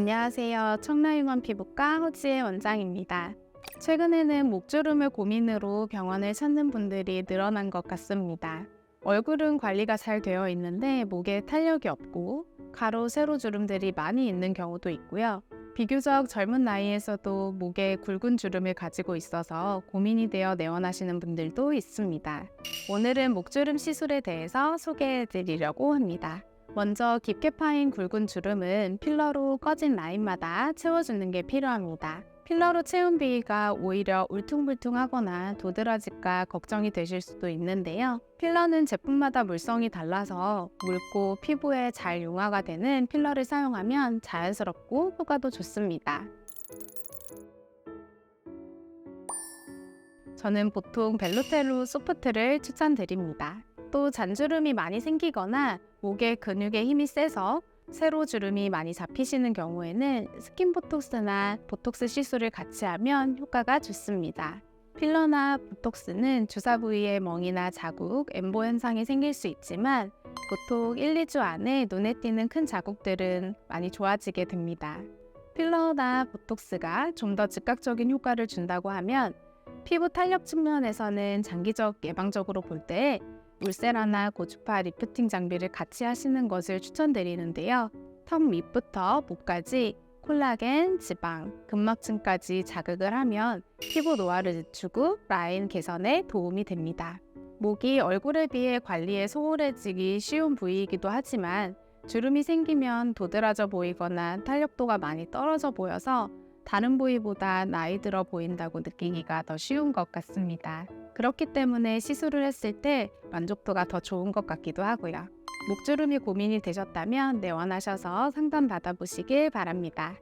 안녕하세요. 청라유먼 피부과 허지혜 원장입니다. 최근에는 목주름을 고민으로 병원을 찾는 분들이 늘어난 것 같습니다. 얼굴은 관리가 잘 되어 있는데 목에 탄력이 없고 가로 세로 주름들이 많이 있는 경우도 있고요. 비교적 젊은 나이에서도 목에 굵은 주름을 가지고 있어서 고민이 되어 내원하시는 분들도 있습니다. 오늘은 목주름 시술에 대해서 소개해 드리려고 합니다. 먼저 깊게 파인 굵은 주름은 필러로 꺼진 라인마다 채워주는 게 필요합니다. 필러로 채운 비위가 오히려 울퉁불퉁하거나 도드라질까 걱정이 되실 수도 있는데요. 필러는 제품마다 물성이 달라서 묽고 피부에 잘 융화가 되는 필러를 사용하면 자연스럽고 효과도 좋습니다. 저는 보통 벨로텔로 소프트를 추천드립니다. 또 잔주름이 많이 생기거나 목에 근육에 힘이 세서 세로 주름이 많이 잡히시는 경우에는 스킨 보톡스나 보톡스 시술을 같이 하면 효과가 좋습니다. 필러나 보톡스는 주사 부위에 멍이나 자국, 엠보 현상이 생길 수 있지만 보통 1, 2주 안에 눈에 띄는 큰 자국들은 많이 좋아지게 됩니다. 필러나 보톡스가 좀 더 즉각적인 효과를 준다고 하면 피부 탄력 측면에서는 장기적 예방적으로 볼 때 울세라나 고주파 리프팅 장비를 같이 하시는 것을 추천드리는데요. 턱 밑부터 목까지 콜라겐, 지방, 근막층까지 자극을 하면 피부 노화를 늦추고 라인 개선에 도움이 됩니다. 목이 얼굴에 비해 관리에 소홀해지기 쉬운 부위이기도 하지만 주름이 생기면 도드라져 보이거나 탄력도가 많이 떨어져 보여서 다른 부위보다 나이 들어 보인다고 느끼기가 더 쉬운 것 같습니다. 그렇기 때문에 시술을 했을 때 만족도가 더 좋은 것 같기도 하고요. 목주름이 고민이 되셨다면 내원하셔서 상담 받아보시길 바랍니다.